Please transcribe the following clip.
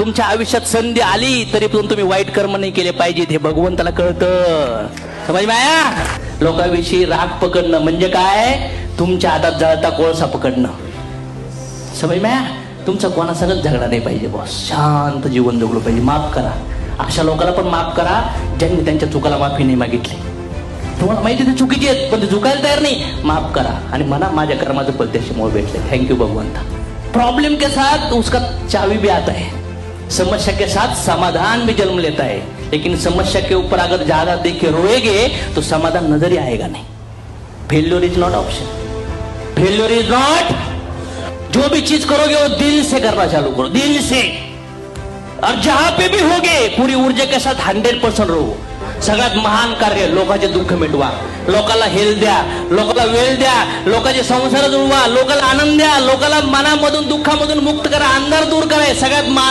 तुमच्या आयुष्यात संधी आली तरी पण तुम्ही वाईट कर्म नाही केले पाहिजेत हे भगवंताला कळतं. समज माया? लोकांविषयी राग पकडणं म्हणजे काय? तुमच्या हातात जळता कोळसा पकडणं. समज माया? तुमचा कोणासंगच झगडा नाही पाहिजे बॉस शांत जीवन जगलं पाहिजे. माफ करा. अशा लोकांना पण माफ करा ज्यांनी त्यांच्या चुकाला माफी नाही मागितली. तुम्हाला माहिती ते चुकीची आहेत पण ते चुकायला तयार नाही. माफ करा. आणि म्हणा माझ्या कर्माचं पद्धती मोळ भेटले थँक्यू भगवंता. प्रॉब्लेम के साथ उसका चावी भी आता है समस्या के साथ समाधान भी जन्म लेता है लेकिन समस्या के ऊपर अगर ज्यादा देख के रोएगे तो समाधान नजर ही आएगा नहीं। Failure is not option failure is not जो भी चीज करोगे वो दिल से करना चालू करो दिल से। और जहां पे भी होगे पूरी ऊर्जा के साथ हंड्रेड पर्सेंट रहो। सगळ्यात महान कार्य लोकांचे दुःख मिटवा लोकाला हेल द्या लोकाला वेळ द्या लोकांचे संसार जुळवा लोकाला आनंद द्या लोकाला मनामधून दुःखामधून मुक्त करा अंधार दूर करा सगळ्यात महान